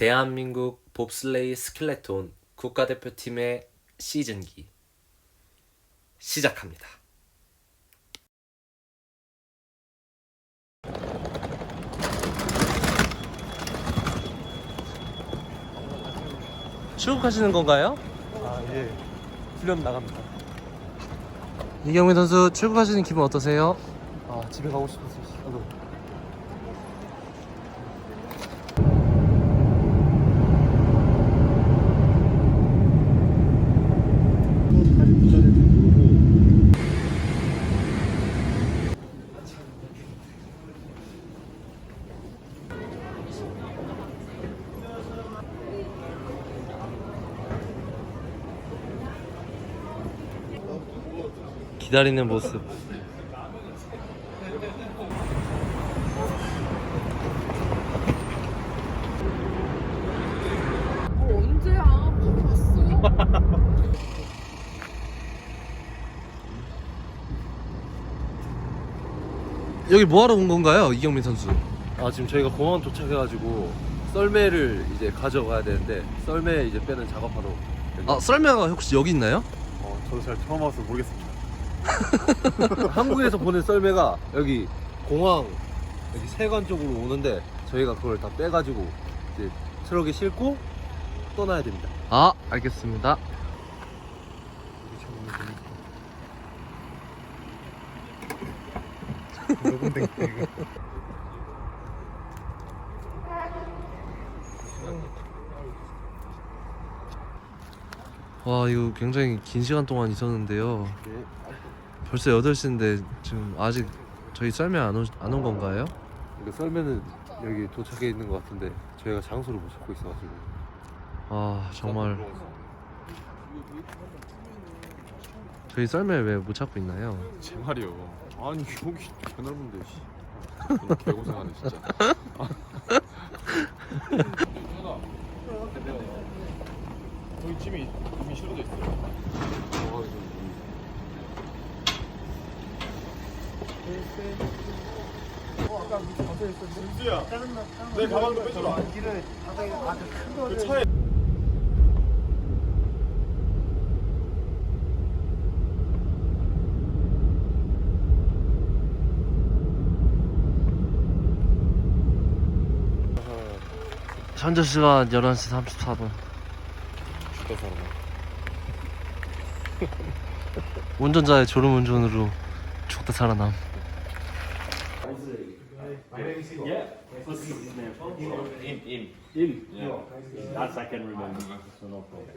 대한민국 봅슬레이 스켈레톤 국가대표팀의 시즌기 시작합니다. 출국하시는 건가요? 아, 예. 훈련 나갑니다. 이경민 선수 출국하시는 기분 어떠세요? 아, 집에 가고 싶었어요. 기다리는 모습. 어, 언제야? 바로 왔어. 여기 뭐하러 온 건가요, 이경민 선수? 아, 지금 저희가 공항 도착해가지고 썰매를 이제 가져가야 되는데 썰매 이제 빼는 작업하러. 아, 썰매가 혹시 여기 있나요? 어, 저도 잘 처음 와서 모르겠습니다. 한국에서 보낸 썰매가 여기 공항 여기 세관 쪽으로 오는데 저희가 그걸 다 빼가지고 이제 트럭에 싣고 떠나야 됩니다. 아, 알겠습니다. 와, 이거 굉장히 긴 시간 동안 있었는데요. 네. 벌써 8시인데 지금 아직 저희 썰매 안온 안 온 건가요? 그러니까 썰매는 여기 도착해 있는 것 같은데 저희가 장소를 못 찾고 있어가지고 아, 정말 저희 썰매 왜 못 찾고 있나요? 제 말이요. 아니 여기 개넓은데 씨. 개고생하네 진짜. 저희 짐이 이미 실어져 있어요. 준수야, 내 가방도 빼줘라. 그 차에 현재 시간 11시 34분. 죽다 살아. 운전자의 졸음 운전으로 죽다 살아남. That I can remember, so no problem.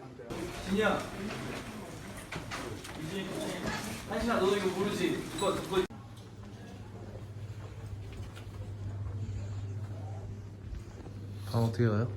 아 어떻게 가요?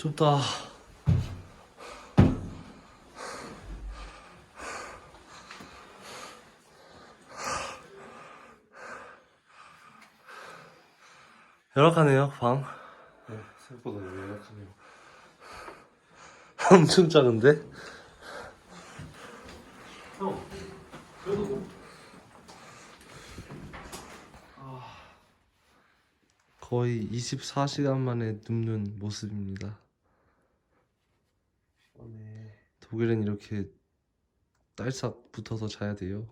춥다. 열악하네요 방. 네, 생각보다 연락하네요. 엄청 작은데? 거의 24시간 만에 눕는 모습입니다. 독일은 이렇게 딸싹 붙어서 자야 돼요.